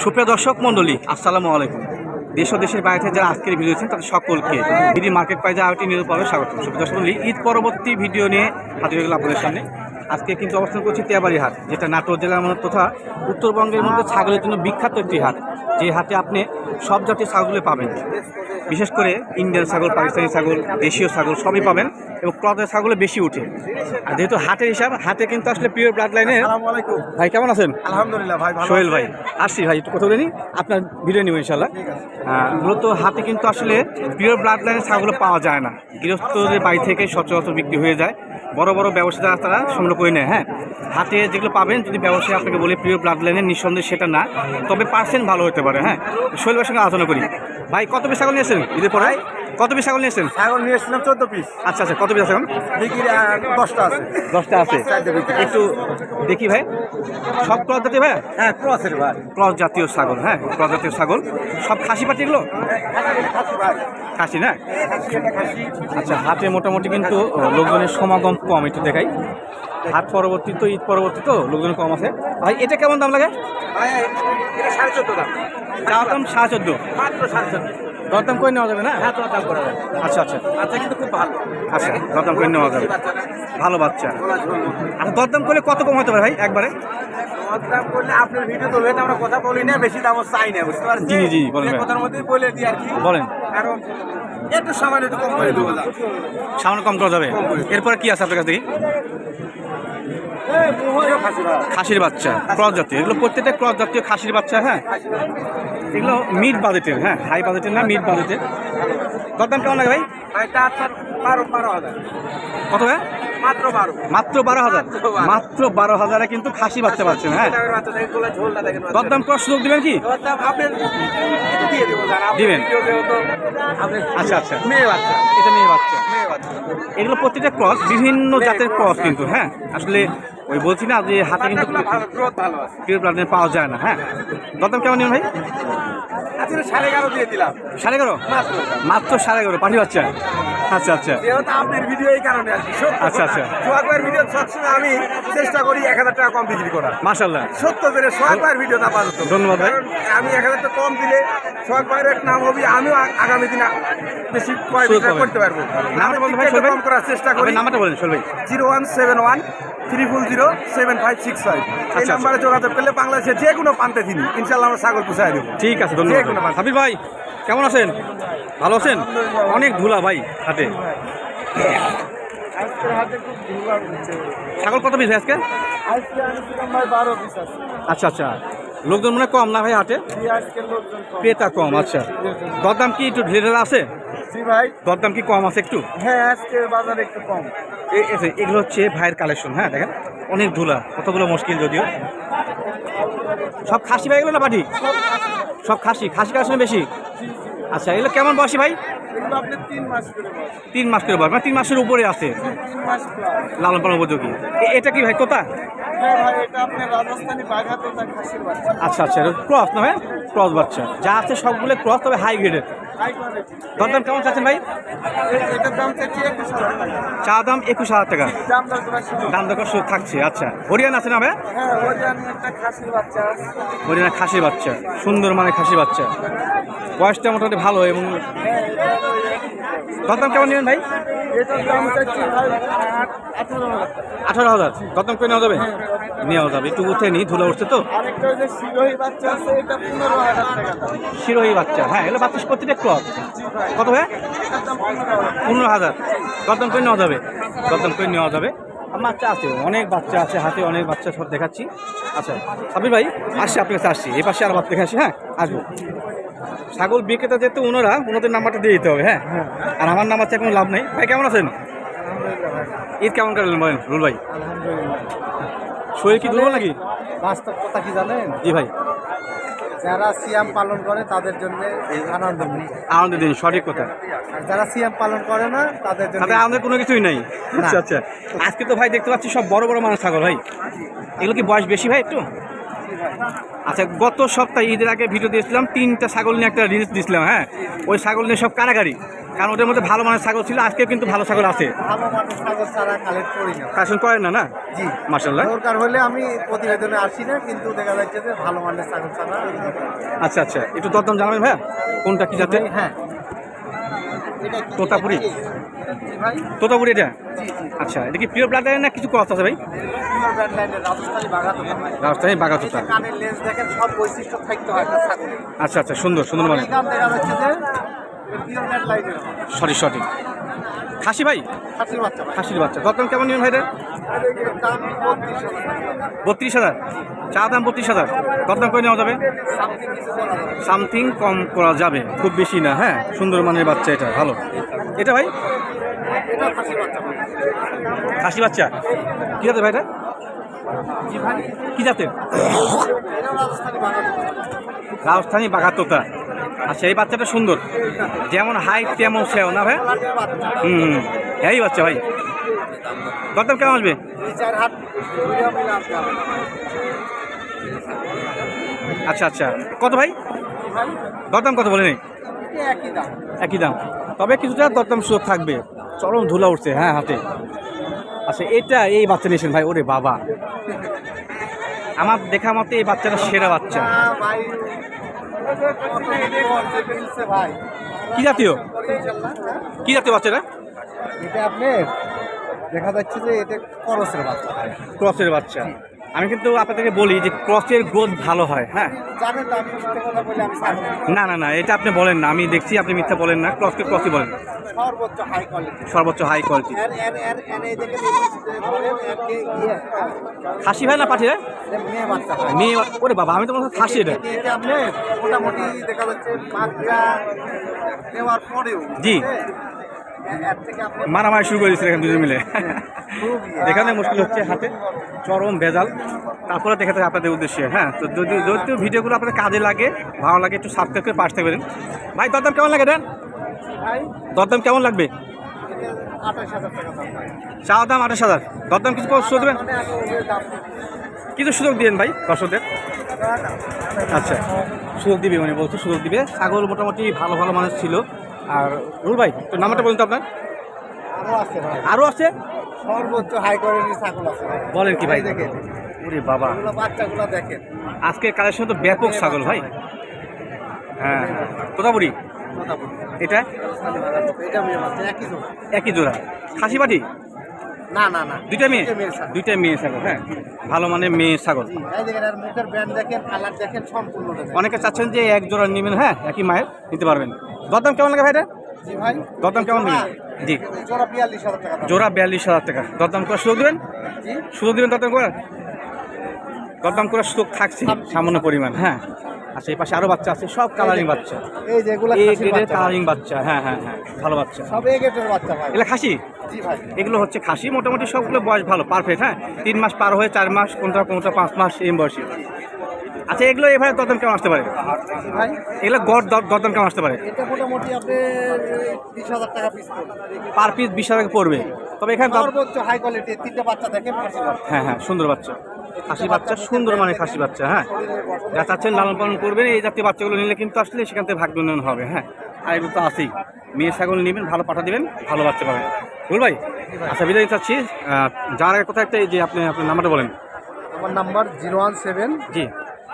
সুপ্রিয় দর্শক মণ্ডলী, আসসালামু আলাইকুম। দেশ ও দেশের বাইরে যারা আজকের ভিডিও দিচ্ছেন তাদের সকলকে ভিডিও মার্কেট প্রাইজে আরেকটি নিউজ পাবে স্বাগত সুপ্রিয় দর্শক মণ্ডলী, ঈদ পরবর্তী ভিডিও নিয়ে হাজির হয়ে গেল আপনাদের সামনে। আজকে কিন্তু অবস্থান করছি তেয়াবাড়ি হাট যেটা নাটোর জেলার তথা উত্তরবঙ্গের মধ্যে ছাগলের জন্য বিখ্যাত একটি হাট। যে হাটে আপনি সব জাতীয় ছাগলগুলো পাবেন। বিশেষ করে ইন্ডিয়ান ছাগল পাকিস্তানি ছাগল দেশীয় ছাগল সবই পাবেন এবং ক্রদের ছাগলে বেশি উঠে। আর যেহেতু হাটের হিসাব হাতে কিন্তু আসলে পিওর ব্লাড লাইনে ভাই কেমন আছেন? আলহামদুলিল্লাহ ভাই সোহেল ভাই আসছি ভাই একটু কথা বলে নিই। আপনার ভিডিও নিব ইনশাল্লাহ মূলত হাতে কিন্তু আসলে পিওর ব্লাড লাইনের ছাগলগুলো পাওয়া যায় না। গৃহস্থদের বাড়ি থেকে সচরাচর বিক্রি হয়ে যায়। বড় বড় ব্যবসাদার তারা সংগ্রহ করে নেয় হ্যাঁ। হাতে যেগুলো পাবেন, যদি ব্যবসায়ী আপনাকে বলি প্রিয় ব্লাড লাইনের নিঃসন্দেহে সেটা না, তবে পার্সেন্ট ভালো হতে পারে হ্যাঁ। শৈলবের সঙ্গে আলোচনা করি। ভাই, কত পিস ছাগল নিয়েছেন ঈদের পরে? কত পিস ছাগল নিয়েছেন? ছাগল নিয়ে এসেছিলাম চোদ্দ পিস। আচ্ছা আচ্ছা কত পিস আছে এখন? বিক্রি দশটা আছে। দশটা আছে। একটু দেখি ভাই। সব ক্রস জাতীয় ভাই? হ্যাঁ ক্রসের ভাই। ক্রস জাতীয় ছাগল হ্যাঁ ক্রস জাতীয় ছাগল। সব খাসি পাটি এগুলো? খাসি না? আচ্ছা হাটে মোটামুটি কিন্তু লোকজনের সমাগম কম একটু দেখাই। হাট পরবর্তী তো ঈদ পরবর্তী তো লোকজন কম আছে। ভাই এটা কেমন দাম লাগে? সাড়ে চোদ্দ দাম। দাম সাড়ে চোদ্দ। মাত্র সাড়ে চোদ্দ। দরদাম করে নেওয়া যাবে না? হ্যাঁ তো দাম করা যাবে। আচ্ছা আচ্ছা। আচ্ছা কিন্তু খুব ভালো। আচ্ছা দরদাম করে নেওয়া যাবে? ভালো বাচ্চা। আচ্ছা দরদাম করলে কত কম হতে পারে ভাই একবারে? দাম করলে আপনার ভিডিও তো হয়ে আমরা কথা বলি না বেশি দামও চাই না বুঝতে পারছি জি, জি, বলেন। কথার মধ্যেই বলে দিই আর কি। বলেন। কারণ একটু সামান্য একটু কম করে দেবো। দাম সামান্য কম করা যাবে এরপরে কি আছে আপনার কাছে দেখি খাসির বাচ্চা। ক্রস জাতীয়। এগুলো প্রত্যেকটা ক্রস জাতীয় খাসির বাচ্চা হ্যাঁ? এগুলো মিড বাজেটের হ্যাঁ? হাই বাজেটের না মিড বাজেটের দরদাম কেমন লাগে ভাই? হাজার। কত ভাই? মাত্র বারো। হাজার? মাত্র বারো। হাজারে কিন্তু খাসি বাচ্চা পাচ্ছেন হ্যাঁ? দরদাম করার সুযোগ দিবেন কি? দিবেন। আচ্ছা আচ্ছা। মেয়ে বাচ্চা। এটা মেয়ে বাচ্চা। মেয়ে বাচ্চা। এগুলো প্রত্যেকটা ক্রস বিভিন্ন জাতের ক্রস কিন্তু হ্যাঁ? আসলে ওই বলছি না যে হাতে কিন্তু পিওর ব্লাডের পাওয়া যায় না হ্যাঁ? দরদাম কেমন নেবেন ভাই? আচ্ছা সাড়ে এগারো দিয়ে দিলাম। সাড়ে এগারো? মাত্র। সাড়ে এগারো পাঠি বাচ্চা? আচ্ছা আচ্ছা। যেহেতু ভিডিও এই কারণে আচ্ছা, আচ্ছা। সোহাগের ভিডিও সবসময় আমি চেষ্টা করি এক হাজার টাকা কম বিক্রি করার। মাশাল্লাহ সত্য করে সোহাগ ভাইয়ের ভিডিও না পারত ধন্যবাদ। কারণ আমি এক হাজার টাকা কম দিলে সোহাগ ভাইয়ের এক নাম হবে আমিও আগামী দিনে বেশি ক্রয় বিক্রয় করতে পারব। নামটা ভাই। কম করার চেষ্টা করি। আপনি নাম্বারটা বলেন সোহেল ভাই। Zero one seven one triple zero seven five six five. এই আচ্ছা। নাম্বারে যোগাযোগ করলে বাংলাদেশে যে কোনো প্রান্তে তিনি। ইনশাল্লাহ আমরা ছাগল পুষাই দেবো। ঠিক আছে ধন্যবাদ। হাবিব ভাই কেমন আছেন? ভালো আছেন? অনেক ধুলা ভাই হাতে হাতে খুব ছাগল কত পিস আজকে? আজকে আনছিলাম ভাই বারো পিস আছে আচ্ছা আচ্ছা। লোকজন মনে কম না ভাই হাটে। ক্রেতা কম আচ্ছা। দরদাম কি একটু ঢিলে আছে? ভাই। দরদাম কি কম আছে একটু? হ্যাঁ আজকে বাজার একটু কম। এগুলো হচ্ছে ভাইয়ের কালেকশন হ্যাঁ দেখেন। অনেক ধুলা কতগুলো মুশকিল যদিও। সব খাসি ভাই এগুলো না পাটি সব খাসি। খাসি কালেকশন বেশি? আচ্ছা এগুলো কেমন বসে ভাই? তিন মাস করে বয়স। মানে তিন মাসের উপরে আছে। লালন পালন উপযোগী। এটা কি ভাই তোতা? হ্যাঁ আচ্ছা আচ্ছা ক্রস না ভাই? ক্রস বাচ্চা। যা আছে সবগুলো ক্রস তবে হাই গ্রেডের দরদাম কেমন চাচ্ছেন ভাই? চা দাম একুশ হাজার টাকা। দাম দরকার শুধু থাকছে আচ্ছা। হরিয়ানা আছে না ভাই? হ্যাঁ একটা খাসির বাচ্চা হরিয়ানা সুন্দর মানে খাসি বাচ্চা। বয়সটা মোটামুটি ভালো এবং দরদাম কেমন নেবেন ভাই? আঠারো হাজার। হাজার। করে নেওয়া যাবে? নেওয়া যাবে। একটু উঠে নি ধুলা উঠছে তো। শিরোহী বাচ্চা হ্যাঁ এগুলো বাচ্চা প্রতিটা ক্লব কত ভাই? পনেরো হাজার। হাজার করে নেওয়া যাবে? দরদাম করে নেওয়া যাবে? বাচ্চা আছে অনেক বাচ্চা আছে হাতে অনেক বাচ্চা সব দেখাচ্ছি। আচ্ছা সাবির ভাই আসছি আপনার কাছে আসছি। এ পাশে আর বাচ্চা দেখে আসি হ্যাঁ? আসব। ছাগল বিক্রেতা যেহেতু ওনারা ওনাদের নাম্বারটা দিয়ে দিতে হবে হ্যাঁ? আর আমার নাম্বার চেয়ে কোনো লাভ নেই। ভাই কেমন আছেন? ঈদ কেমন কাটলেন বলেন রুল ভাই? শরীর কি দুর্বল নাকি? বাস্তব কথা কি জানেন? জি ভাই। যারা সিয়াম পালন করে তাদের জন্য আনন্দ আনন্দ দিন সঠিক কথা। আর যারা সিয়াম পালন করে না তাদের জন্য তাতে আমাদের কোনো কিছুই নাই। আচ্ছা আচ্ছা। আজকে তো ভাই দেখতে পাচ্ছি সব বড় বড় মানুষ ছাগল ভাই। এগুলো কি বয়স বেশি ভাই একটু? আচ্ছা গত সপ্তাহে ঈদের আগে ভিডিও দিয়েছিলাম তিনটা ছাগল নিয়ে একটা রিলস দিয়েছিলাম হ্যাঁ? ওই ছাগল নিয়ে সব কারাগারি। কারণ ওদের মধ্যে ভালো মানের ছাগল ছিল আজকে কিন্তু ভালো ছাগল আছে। ভালো মানের ছাগল ছাড়া কালেক্ট করি না। কালেকশন করেন না না? জি। মার্শাল্লাহ দরকার হলে আমি প্রতিবেদনে আসি না কিন্তু দেখা যাচ্ছে যে ভালো মানের ছাগল ছাড়া আচ্ছা আচ্ছা একটু দরদাম জানাবেন ভাইয়া কোনটা কি যাতে হ্যাঁ। তোতাপুরি। তোতাপুরি এটা? আচ্ছা এটা কি প্রিয় ব্লাডের না কিছু ক্রস আছে ভাই? পিওর ব্র্যান্ড লাইনের রাজস্থানি বাগাতো ভাই রাজধানী এই কানের লেন্স দেখেন সব বৈশিষ্ট্য থাকতে হয় একটা ছাগলের। আচ্ছা আচ্ছা সুন্দর সুন্দর মানে এখান দেখা যাচ্ছে যে পিওর ব্র্যান্ড লাইনের সঠিক সঠিক। খাসি ভাই? খাসির বাচ্চা খাসির বাচ্চা। দরদাম কেমন নিবেন ভাইটা এর বত্রিশ হাজার। চা দাম বত্রিশ হাজার। দরদাম করে নেওয়া যাবে? সামথিং কম করা যাবে। খুব বেশি না হ্যাঁ? সুন্দর মানের বাচ্চা এটা ভালো। এটা ভাই? খাসি বাচ্চা। কী আছে ভাইটা ভাই কী জাতের? রাজস্থানি বাগাতোতা আচ্ছা এই বাচ্চাটা সুন্দর। যেমন হাইট তেমন সেও না ভাই? হুম। এই বাচ্চা ভাই। দরদাম কেমন আসবে। আচ্ছা আচ্ছা। কত ভাই? দরদাম কত বলে একই দাম। তবে কিছুটা দরদাম সুযোগ থাকবে। চরম ধুলা উঠছে হ্যাঁ হাতে। আচ্ছা এটা এই বাচ্চা নিয়েছেন ভাই ওরে বাবা। আমার দেখা মতে এই বাচ্চাটা সেরা বাচ্চা। কি জাতীয়। কি জাতীয় বাচ্চাটা? এটা আপনি দেখা যাচ্ছে যে এটা ক্রসের বাচ্চা। ক্রসের বাচ্চা। আমি কিন্তু আপনাদেরকে বলি যে ক্রসের গ্রোথ ভালো হয় হ্যাঁ না। না না এটা আপনি বলেন না আমি দেখছি আপনি মিথ্যা বলেন না ক্রসকে ক্রসই বলেন সর্বোচ্চ হাই কোয়ালিটি সর্বোচ্চ হাই ইয়ে খাসি ভাই না পাঠি রে এটা মেয়ে ওরে বাবা আমি তো মনে হয় খাসি এটা মোটামুটি দেখা যাচ্ছে পরেও জি। মারামারি শুরু করে দিয়েছিল এখানে দুজন মিলে। এখানে মুশকিল হচ্ছে হাতে চরম ভেজাল। তারপরে দেখাতে আপনাদের উদ্দেশ্যে হ্যাঁ? তো যদি যদি ভিডিওগুলো আপনাদের কাজে লাগে ভালো লাগে একটু সাবস্ক্রাইব করে পাশে থাকবেন। ভাই দরদাম কেমন লাগে ভাই? দরদাম কেমন লাগবে? টাকা দাম চাওয়া দাম আঠাশ হাজার। দরদাম কিছু সুযোগ দেবেন? কিছু সুযোগ দিবেন ভাই দর্শকদের। আচ্ছা সুযোগ দিবে মানে বলছি সুযোগ দিবে। ছাগল মোটামুটি ভালো ভালো মানুষ ছিল। আর রুল ভাই তো নাম্বারটা বলুন তো আপনার। আরও আছে ভাই। আরও আছে? সর্বোচ্চ হাই কোয়ালিটির ছাগল আছে বলেন কি ভাই। দেখেন। ওরে বাবা। বাচ্চাগুলো দেখেন। আজকে কালেকশন তো ব্যাপক ছাগল ভাই। হ্যাঁ। তোতাপুরি? এটা? একই জোড়া। একই জোড়া। খাসি পাটি না না না। দুইটা মেয়ে? দুইটা মেয়ে ছাগল। হ্যাঁ? ভালো মানে মেয়ে ছাগল। জি, এই দেখেন আর মুখের ব্যান্ড দেখেন কালার দেখেন সম্পূর্ণটা অনেকে চাচ্ছেন যে এক জোড়া নেবেন হ্যাঁ? একই মায়ের নিতে পারবেন। দরদাম কেমন লাগে ভাই এটা? জি ভাই দরদাম কেমন নেবেন জি। জোড়া বিয়াল্লিশ হাজার টাকা। জোড়া বিয়াল্লিশ হাজার টাকা। দরদাম করে সুযোগ দেবেন? সুযোগ দেবেন দরদাম করে দরদাম করার সুযোগ থাকছে সামান্য পরিমাণ হ্যাঁ? আচ্ছা এই পাশে আরও বাচ্চা আছে সব কালারিং বাচ্চা। এই যেগুলো। কালারিং বাচ্চা। হ্যাঁ হ্যাঁ হ্যাঁ ভালো বাচ্চা। সব এগুলো খাসি? এগুলো হচ্ছে খাসি। মোটামুটি সবগুলো বয়স ভালো পারফেক্ট হ্যাঁ? তিন মাস পার হয়ে চার মাস কোনটা কোনটা পাঁচ মাস এই বয়সী। আচ্ছা এগুলো এভাবে দরদাম কেমন আসতে পারে? ভাই? এগুলো গড় দর- দরদাম কেমন আসতে পারে? এটা মোটামুটি আপনি বিশ হাজার টাকা পিস পার পিস বিশ হাজার পড়বে। তবে এখানে সর্বোচ্চ হাই কোয়ালিটির তিনটে বাচ্চা দেখেন হ্যাঁ হ্যাঁ সুন্দর বাচ্চা। খাসি বাচ্চা সুন্দর মানে খাসি বাচ্চা হ্যাঁ? যা চাচ্ছেন লালন পালন করবেন। এই জাতীয় বাচ্চাগুলো নিলে কিন্তু আসলে সেখান থেকে ভাগ্য উন্নয়ন হবে হ্যাঁ? আর এগুলো তো আছেই। মেয়ে ছাগল নেবেন ভালো পাঠা দেবেন ভালো বাচ্চা পাবেন। বল ভাই আচ্ছা বিদায় চাচ্ছি। যার আগে কোথায় একটা এই যে আপনি আপনার নাম্বারটা বলেন। আমার নাম্বার জিরো ওয়ান সেভেন জি।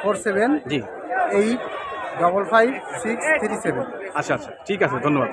ফোর সেভেন জি। Eight double five six three seven. আচ্ছা আচ্ছা ঠিক আছে ধন্যবাদ।